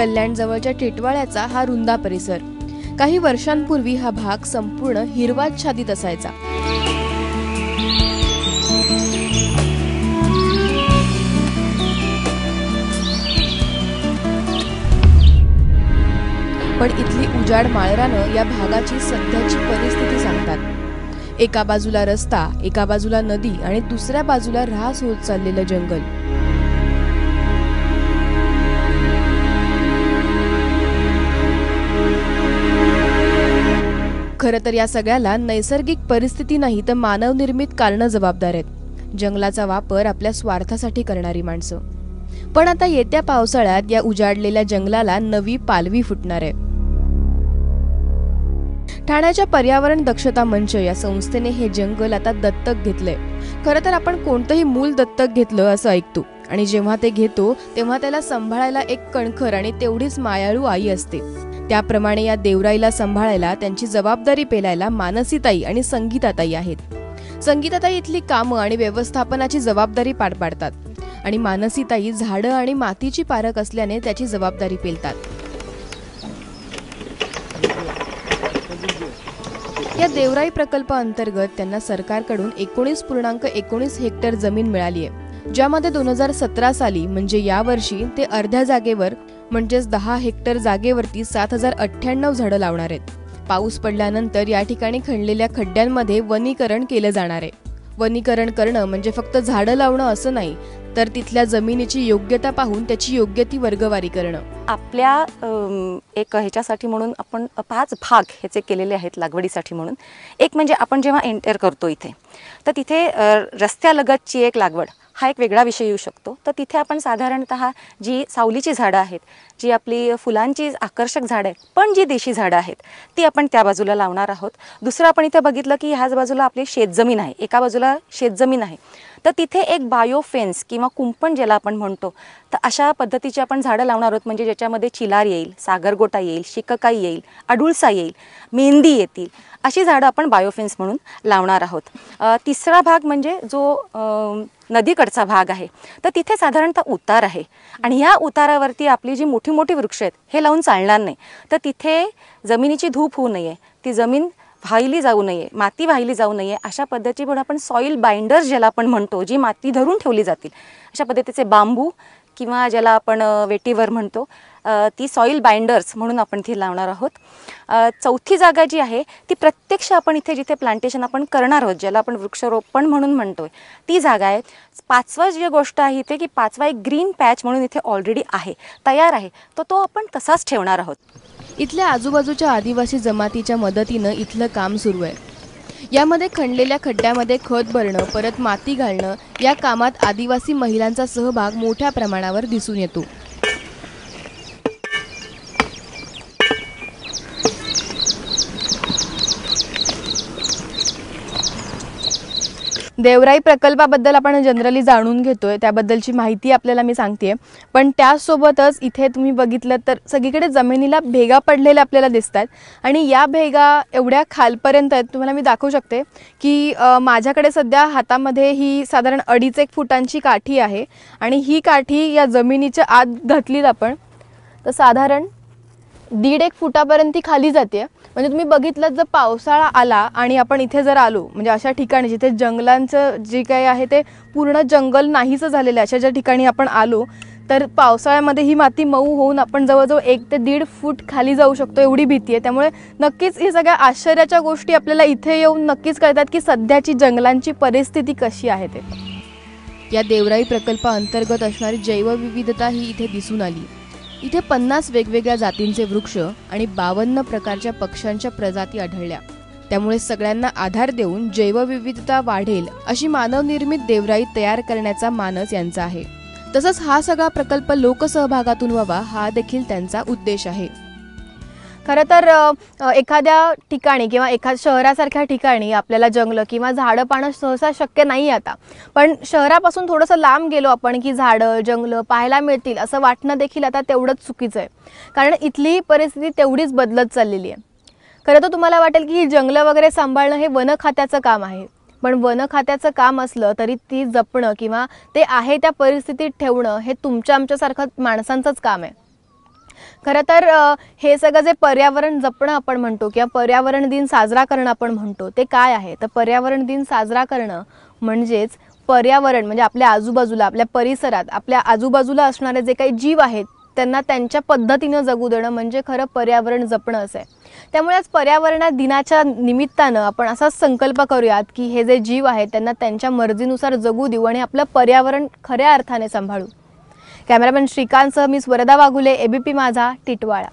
कल्याण जवळच्या टिटवाळ्याचा हा रुंदा परिसर. काही वर्षांपूर्वी हा भाग संपूर्ण हिरवाच्छादित असायचा. पण इथली उजाड माळरानं या भागाची सध्याची परिस्थिती सांगतात. एका बाजूला रस्ता एका बाजूला नदी आणि दुसऱ्या बाजूला ऱ्हास होत चाललेलं जंगल. खरं तर या सगळ्याला नैसर्गिक परिस्थिती नाही तर मानवनिर्मित कारणं जबाबदार आहेत. जंगलाचा वापर आपल्या स्वार्थासाठी करणारी माणसं. पण आता येत्या पावसाळ्यात या उजाडलेल्या जंगलाला नवी पालवी फुटणार आहे. ठाण्याच्या पर्यावरण दक्षता मंच या संस्थेने हे जंगल आता दत्तक घेतलंय. खरं तर आपण कोणतंही मूल दत्तक घेतलं असं ऐकतो. आणि जेव्हा ते घेतो तेव्हा त्याला सांभाळायला एक कणखर आणि तेवढीच मायाळू आई असते. त्याप्रमाणे या देवराईला सांभाळायला त्यांची जबाबदारी पेलायला मानसीताई आणि संगीताताई आहेत. संगीताताई इथली कामं आणि व्यवस्थापनाची जबाबदारी पार पाडतात आणि मानसीताई झाडं आणि मातीची पारख असल्याने त्याची जबाबदारी पेलतात. या देवराई प्रकल्पाअंतर्गत त्यांना सरकारकडून एकोणीस पूर्णांक एकोणीस हेक्टर जमीन मिळाली आहे. ज्यामध्ये दोन हजार सतरा साली म्हणजे यावर्षी ते अर्ध्या जागेवर म्हणजेच दहा हेक्टर जागेवरती सात हजार अठ्ठ्याण्णव झाडं लावणार आहेत. पाऊस पडल्यानंतर या ठिकाणी खणलेल्या खड्ड्यांमध्ये वनीकरण केलं जाणार आहे. वनीकरण करणं म्हणजे फक्त झाडं लावणं असं नाही तर तिथल्या जमिनीची योग्यता पाहून त्याची योग्य ती वर्गवारी करणं. आपल्या एक ह्याच्यासाठी म्हणून आपण पाच भाग ह्याचे केलेले आहेत लागवडीसाठी म्हणून. एक म्हणजे आपण जेव्हा एंटर करतो इथे तर तिथे रस्त्यालगतची एक लागवड. हा एक वेगळा विषय येऊ शकतो. तर तिथे आपण साधारणत जी सावलीची झाडं आहेत जी आपली फुलांची आकर्षक झाडं आहेत पण जी देशी झाडं आहेत ती आपण त्या बाजूला लावणार आहोत. दुसरं आपण इथे बघितलं की ह्याच बाजूला आपली शेतजमीन आहे. एका बाजूला शेतजमीन आहे. तर तिथे एक बायोफेन्स किंवा कुंपण ज्याला आपण म्हणतो तर अशा पद्धतीची आपण झाडं लावणार आहोत. म्हणजे ज्याच्यामध्ये चिलार येईल सागरगोटा येईल शिककाई येईल अडुळसा येईल मेहंदी येतील अशी झाडं आपण बायोफेन्स म्हणून लावणार आहोत. तिसरा भाग म्हणजे जो नदीकडचा भाग आहे तर तिथे साधारणतः उतार आहे. आणि ह्या उतारावरती आपली जी मोठी मोठी वृक्ष आहेत हे लावून चालणार नाही. तर तिथे जमिनीची धूप होऊ नये. ती जमीन वाहिली जाऊ नये माती वाहिली जाऊ नये अशा पद्धतीची म्हणून आपण सॉईल बाइंडर्स ज्याला आपण म्हणतो जी माती धरून ठेवली जातील. अशा पद्धतीचे बांबू किंवा ज्याला आपण वेटीवर म्हणतो ती सॉईल बाइंडर्स म्हणून आपण ती लावणार आहोत. चौथी जागा जी आहे ती प्रत्यक्ष आपण इथे जिथे प्लांटेशन आपण करणार आहोत ज्याला आपण वृक्षारोपण म्हणून म्हणतो आहे ती जागा आहे. पाचवा जी गोष्ट आहे इथे की पाचवा एक ग्रीन पॅच म्हणून इथे ऑलरेडी आहे तयार आहे. तर तो आपण तसाच ठेवणार आहोत. इथल्या आजूबाजूच्या आदिवासी जमातीच्या मदतीनं इथलं काम सुरू आहे. यामध्ये खणलेल्या खड्ड्यामध्ये खत भरणं परत माती घालणं या कामात आदिवासी महिलांचा सहभाग मोठ्या प्रमाणावर दिसून येतो. देवराई प्रकल्पाबद्दल आपण जनरली जाणून घेतोय त्याबद्दलची माहिती आपल्याला मी सांगते पण त्यासोबतच इथे तुम्ही बघितलं तर सगळीकडे जमिनीला भेगा पडलेल्या आपल्याला दिसतात आणि या भेगा एवढ्या खालपर्यंत आहेत तुम्हाला मी दाखवू शकते की माझ्याकडे सध्या हातामध्ये ही साधारण अडीच एक फुटांची काठी आहे. आणि ही काठी या जमिनीच्या आत घातलीत आपण. तर साधारण दीड एक फुटापर्यंत ती खाली जाते म्हणजे तुम्ही बघितलं जर पावसाळा आला आणि आपण इथे जर आलो म्हणजे अशा ठिकाणी जिथे जंगलांचं जे काही आहे ते पूर्ण जंगल नाहीचं झालेलं आहे अशा ज्या ठिकाणी आपण आलो तर पावसाळ्यामध्ये ही माती मऊ होऊन आपण जवळजवळ एक ते दीड फूट खाली जाऊ शकतो एवढी भीती आहे. त्यामुळे नक्कीच ही सगळ्या आश्चर्याच्या गोष्टी आपल्याला इथे येऊन नक्कीच कळतात की सध्याची जंगलांची परिस्थिती कशी आहे ते. या देवराई प्रकल्पाअंतर्गत असणारी जैवविविधता ही इथे दिसून आली. इथे पन्नास वेगवेगळ्या जातींचे वृक्ष आणि बावन्न प्रकारच्या पक्ष्यांच्या प्रजाती आढळल्या. त्यामुळे सगळ्यांना आधार देऊन जैवविविधता वाढेल अशी मानवनिर्मित देवराई तयार करण्याचा मानस यांचा आहे. तसंच हा सगळा प्रकल्प लोकसहभागातून व्हावा हा देखील त्यांचा उद्देश आहे. खरं तर एखाद्या ठिकाणी किंवा एखाद शहरासारख्या ठिकाणी आपल्याला जंगलं किंवा झाडं पाहणं सहसा शक्य नाही आता. पण शहरापासून थोडंसं लांब गेलो आपण की झाडं जंगलं पाहायला मिळतील असं वाटणं देखील आता तेवढंच चुकीचं आहे. कारण इथली परिस्थिती तेवढीच बदलत चाललेली आहे. खरं तर तुम्हाला वाटेल की ही जंगलं वगैरे सांभाळणं हे वन खात्याचं काम आहे. पण वन खात्याचं काम असलं तरी ती जपणं किंवा ते आहे त्या परिस्थितीत ठेवणं हे तुमच्या आमच्यासारखं माणसांचंच काम आहे. खरं तर हे सगळं जे पर्यावरण जपणं आपण म्हणतो किंवा पर्यावरण दिन साजरा करणं आपण म्हणतो ते काय आहे? तर पर्यावरण दिन साजरा करणं म्हणजेच पर्यावरण म्हणजे आपल्या आजूबाजूला आपल्या परिसरात आपल्या आजूबाजूला असणारे जे काही जीव आहेत त्यांना त्यांच्या पद्धतीनं जगू देणं म्हणजे खरं पर्यावरण जपणं असं आहे. त्यामुळे आज पर्यावरणा दिनाच्या निमित्तानं आपण असाच संकल्प करूयात की हे जे जीव आहेत त्यांना त्यांच्या मर्जीनुसार जगू देऊ आणि आपलं पर्यावरण खऱ्या अर्थाने सांभाळू. कॅमेरामॅन श्रीकांतसह मी स्वरदा वाघुले एबीपी माझा टिटवाळा.